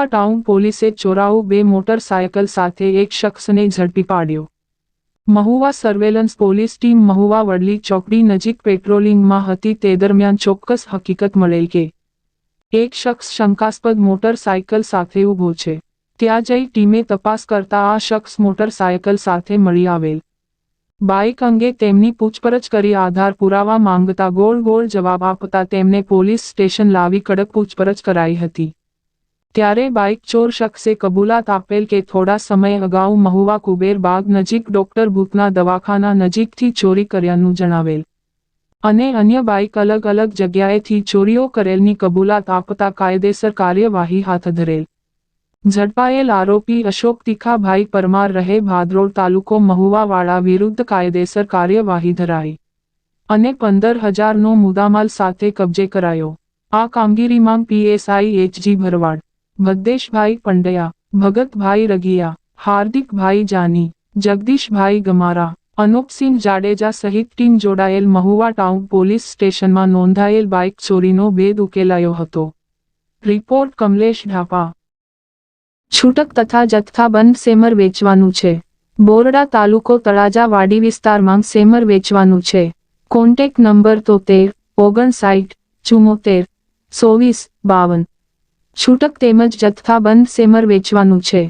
Mahuva town પોલીસે ચોરાઉ બે motorcycle સાથે એક શખ્સને ઝડપી પાડ્યો. Mahuva surveillance police team Mahuva Vadli ચોકડી નજીક પેટ્રોલિંગમાં હતી તે દરમિયાન ચોક્કસ હકીકત મળેલ કે, એક શખ્સ શંકાસ્પદ મોટરસાયકલ સાથે ઊભો છે. ત્યાં જઈ ટીમે તપાસ કરતા આ શખ્સ મોટરસાયકલ સાથે મળી આવેલ. બાઇક અંગે તેમની પૂછપરછ કરી આધાર પુરાવા માંગતા ગોળ ગોળ જવાબ આપતા તેમને પોલીસ સ્ટેશન લાવી કડક પૂછપરછ કરાઈ હતી. ત્યારે બાઇક ચોર શખ્સે કબૂલાત આપેલ કે થોડા સમય અગાઉ મહુવા કુબેર બાગ નજીક ડોક્ટર ભૂતના દવાખાના નજીકથી ચોરી કર્યાનું જણાવેલ. અને અન્ય બાઇક અલગ અલગ જગ્યાએથી ચોરીઓ કરેલની કબૂલાત આપતા કાયદેસર કાર્યવાહી હાથ ધરેલ. ઝડપાયેલ આરોપી અશોક તીખાભાઈ પરમાર રહે ભાદરોડ તાલુકો મહુવાવાળા વિરુદ્ધ કાયદેસર કાર્યવાહી ધરાઈ. અને પંદર હજારનો મુદ્દામાલ સાથે કબજે કરાયો. આ કામગીરીમાં પીએસઆઈ એચજી ભરવાડ. ભદ્દેશભાઈ પંડયા, ભગતભાઈ રગિયા હાર્દિકભાઈ જાની, જગદીશભાઈ ગમારા, અનુપસિંહ જાડેજા સહિત ટીમ જોડાયેલ મહુવા ટાઉન પોલીસ સ્ટેશનમાં નોંધાયેલ બાઇક ચોરીનો ભેદ ઉકેલાયો હતો. રિપોર્ટ કમલેશ ઢાપા. છૂટક તથા જથ્થાબંધ સેમર વેચવાનું છે. બોરડા તાલુકો તળાજા વાડી વિસ્તારમાં સેમર વેચવાનું છે. કોન્ટેક્ટ નંબર તોતેર, ઓગણસાઠ ચુમ્મોતેર ચોવીસ, બાવન. છૂટક તેમજ જથ્થાબંધ સેમર વેચવાનું છે.